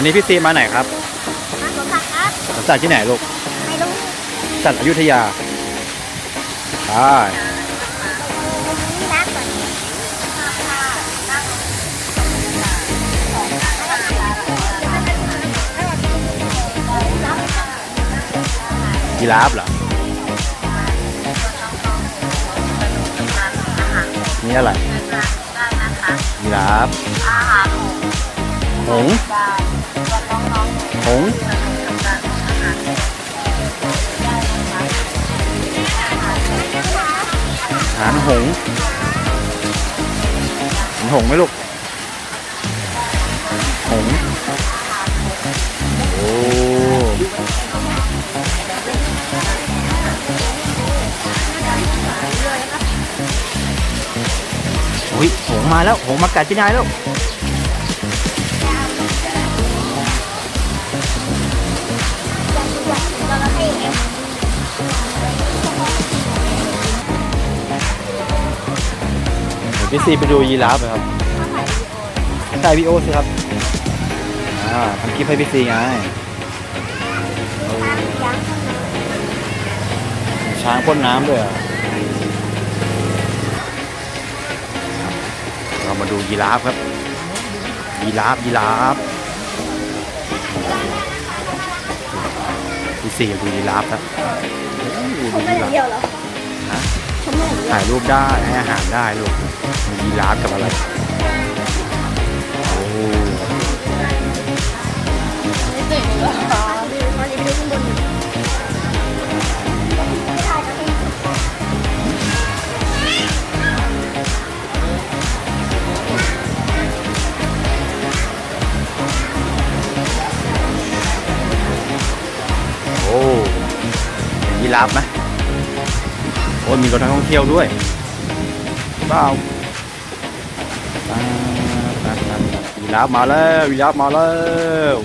วันนี้พี่ซีมาไหนครับมาสวนสัตว์ครับสวนสัตว์ที่ไหนลูกไม่รู้สัตว์อยุธยาใช่นี่รักก่อนยีราฟเหรอ นี่อะไรยีราฟหงส์ หงส์อาหารหงเห็นหงไหมลูก หง โอ้ยหงมาแล้ว หงมากัดพี่นายแล้ว วพี่ซีไปดูยีราฟไหมครับถ่ายวีโอสิครับ อ่าทำคลิปให้พี่ซีไงเออช้างพ่นน้ำด้วยเหรอเรามาดูยีราฟครับ ยีราฟยีราฟพี่ซีดูยีราฟครับโอ้โหชดูมได้ยีอย่ารางฟเดียวเหรอ ถ่ายรูปได้ให้อาหารได้ลูกมียีราฟกับอะไรโอ้ม่ตื่นเลยเหรอมาดิดูข้านไม่ได้นะโอ้เห็นยีราฟไหม อ้ยมีรถนักท่องเที่ยวด้วยเปล่าตาตาตายีราฟมาแล้วยีราฟมาแล้ว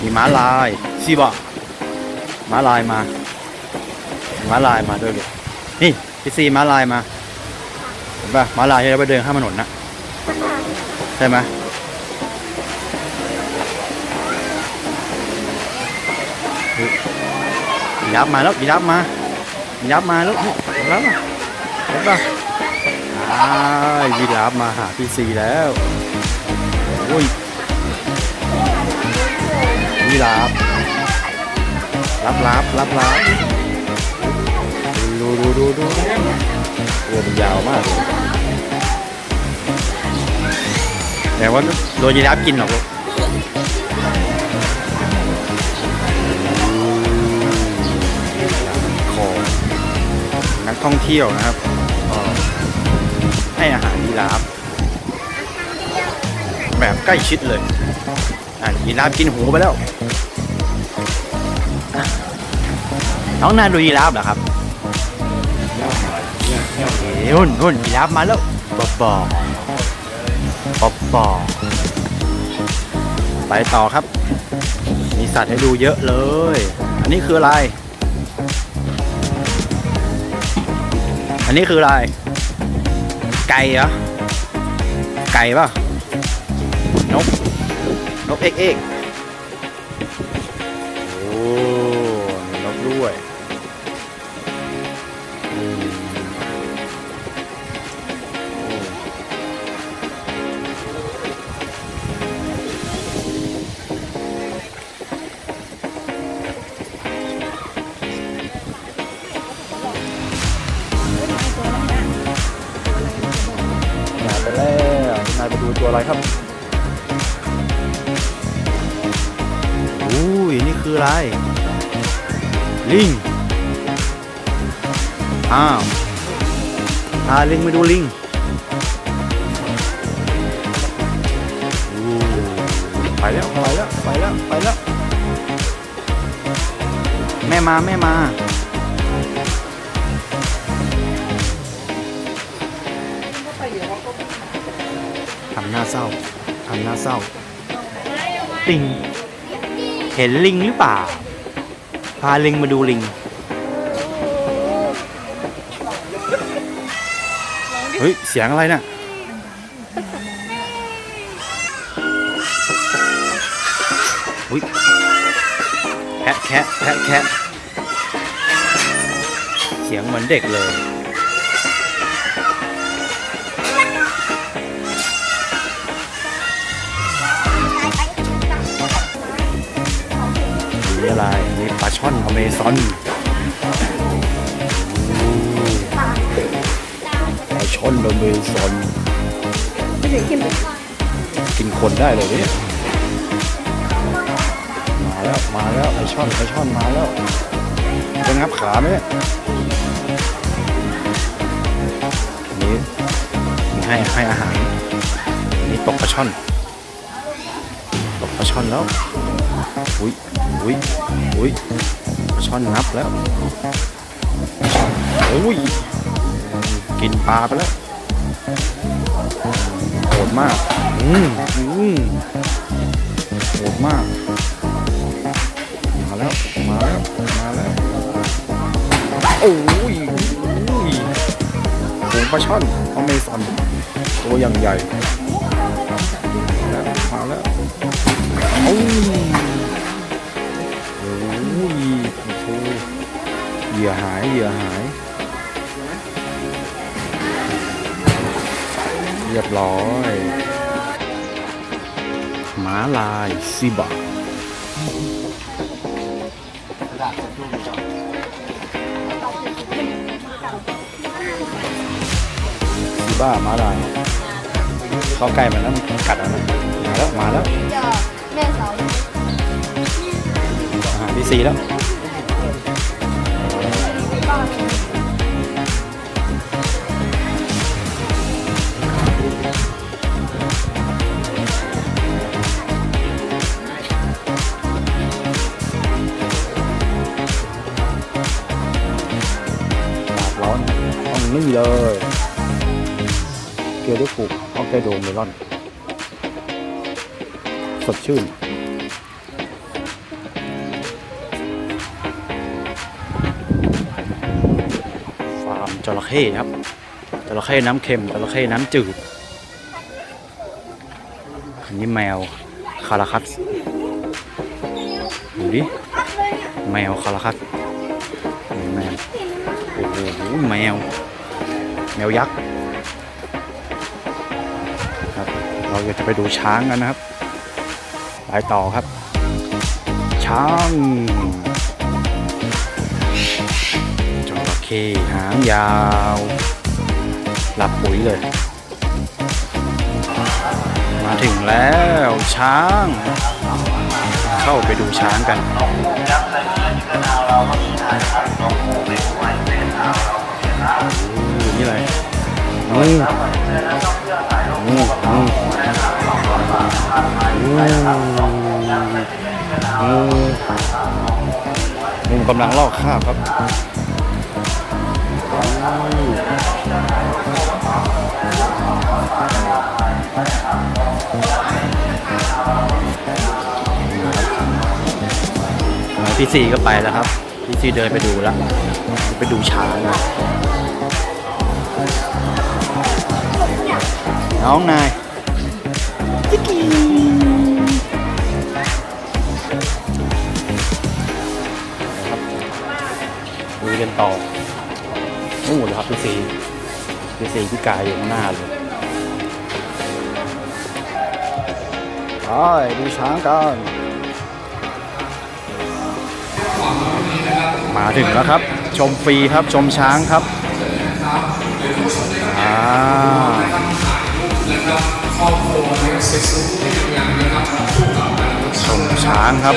มีม้าลายสิบะม้าลายมาม้าลายมาด้วยลูกนี่พี่ซีม้าลายมาเห็นป่ะม้าลายที่เราไปเดินข้ามถนนนะใช่ไหม ยีราฟมาแล้วยีราฟมายีราฟมาแล้วยีราฟมาเห็นปะอ่ายีราฟมาหาพี่ซีแล้วโอ้ยยีราฟรับรับรับรับดูดูดูดูตัวมันยาวมากแต่ว่าโดนยีราฟกินหรอก นักท่องเที่ยวนะครับให้อาหารยีราฟแบบใกล้ชิดเลยอะยีราฟกินหูไปแล้วน้องนาดูยีราฟเหรอครับเฮ้ยหุ่นหุ่นยีราฟมาแล้วบอบบอบบอไปต่อครับ มีสัตว์ให้ดูเยอะเลย อันนี้คืออะไร อันนี้คืออะไร ไก่เหรอ ไก่ป่ะ นก นกเอกเอก พาลิงมาดูลิงอู้ไปแล้วไปแล้วไปแล้วไปแล้ว แม่มาแม่มาทำหน้าเศร้าทำหน้าเศร้าลิง เห็นลิงหรือเปล่า พาลิงมาดูลิง เฮ้ย เสียงอะไรเนี่ยอุ้ยแพะแคะแพะแคะเสียงเหมือนเด็กเลยอะไรนี่ปลาช่อนอเมซอน อนอเมซอนไม่ถึงเข้มเลยกินคนได้เลยเนี่ยมาแล้วมาแล้วไอช่อนไอช่อนมาแล้วจะงับขาไหมเนี่ยนี้ให้ให้อาหารอันนี้ตกปลาช่อนตกปลาช่อนแล้วอุ้ยอุ้ยอุ้ยปลาช่อนงับแล้วโอ้ย กินปลาไปแล้วโหดมาก อืมอืมโหดมาก มาแล้ว มาแล้ว มาแล้ว โอ้ยโอ้ยฝูงปลาช่อนอเมซอนตัวอย่างใหญ่ มาแล้วมาแล้วโอ้ยโอ้ยโอ้โหเหยื่อหายเหยื่อหาย เรียบร้อยหมาลายซิบะซิบะหมาลายเข้าใกล้มันแล้วมันกัดเอะมาแล้วมาแล้วจะแม่สาวอาหารที่สี่แล้ว เลยเกลือด้วยปลูกฮอกไกโดเมลอน สดชื่น ฟาร์มจระเข้ครับจระเข้น้ำเค็มจระเข้น้ำจืด อันนี้แมวคาราคัสดูดิ แมวคาราคัสแมวโอ้โหแมว แมวยักษ์ครับเราจะไปดูช้างกันนะครับไปต่อครับ ช้างจระเข้หางยาวหลับปุ๋ยเลย มาถึงแล้วช้าง เข้าไปดูช้างกันเลย งูงูงูงูงูงูกำลังลอกคราบครับพี่ซีก็ไปแล้วครับ พี่ซีเดินไปดูแล้ว ไปดูช้างนะ น้องนายจิ๊กกี้ดูกันต่อนู่นเลยครับพี่ซีพี่ซีพี่กายอยู่ข้างหน้าเลยไปดูช้างกันมาถึงแล้วครับ ชมฟรีครับชมช้างครับอ่า ชมช้างครับ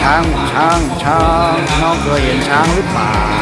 ช้างช้างช้างน้องเคยเห็นช้างหรือเปล่า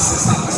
acessar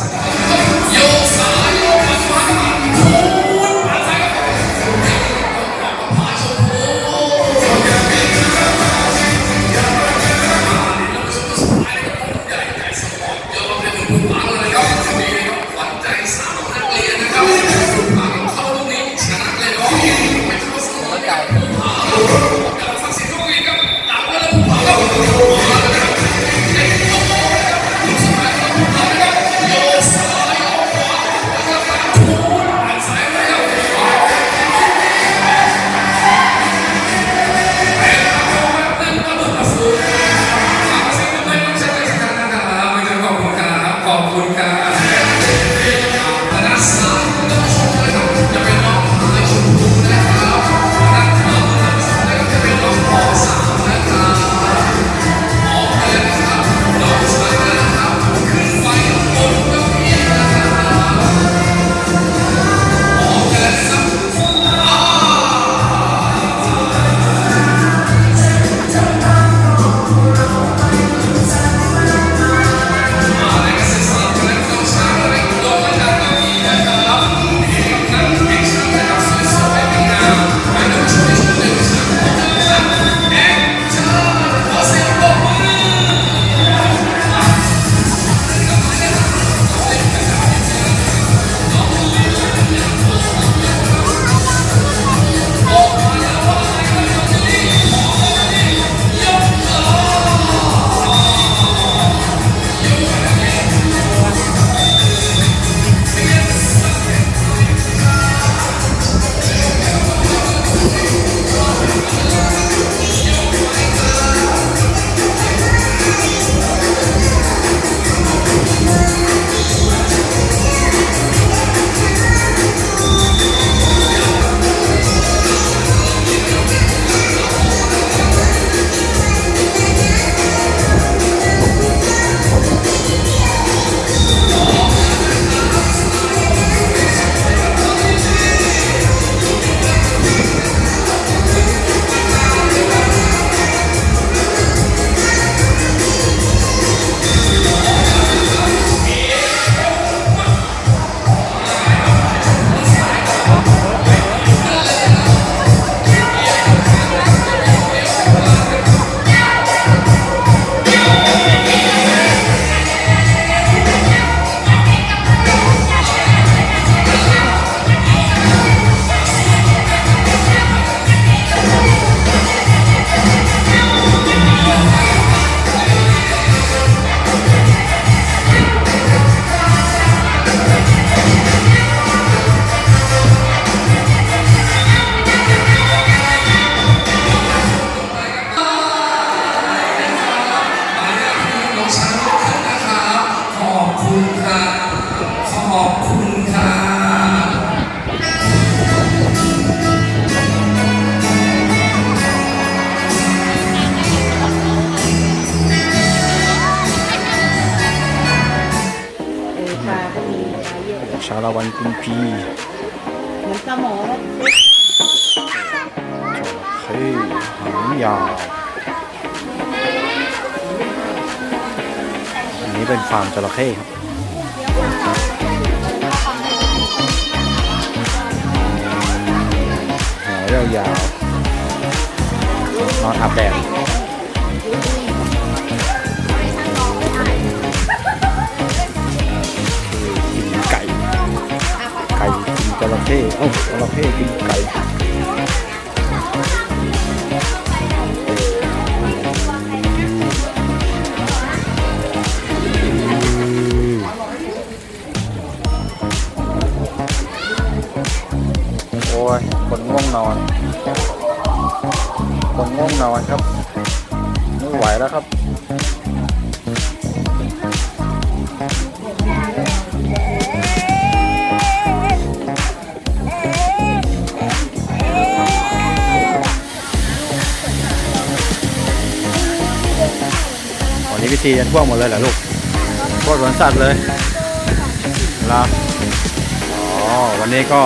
ราวันกุมพีเหมือนสมอแล้วเฮ้ยหางยาวอันนี้เป็นฟาร์มจระเข้ครับหางยาวๆนอนอาบแดด เข้เอ้ารเพศกินไก่ วันนี้พิธีจะท่วมหมดเลยเหรอลูกทั่วสวนสัตว์เลยเหรออ๋อวันนี้ก็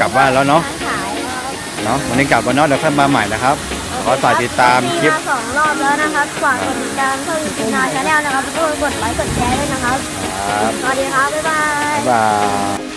กลับบ้านแล้วเนาะขายครับเนาะวันนี้กลับวันเนาะเดี๋ยวค่อยมาใหม่นะครับขอฝากติดตามคลิปมาสองรอบแล้วนะครับฝากกดติดตามช่องยูทูบนาชาแนลนะครับแล้วก็กดไลค์กดแชร์ด้วยนะครับครับสวัสดีครับบ๊ายบายบ๊ายบาย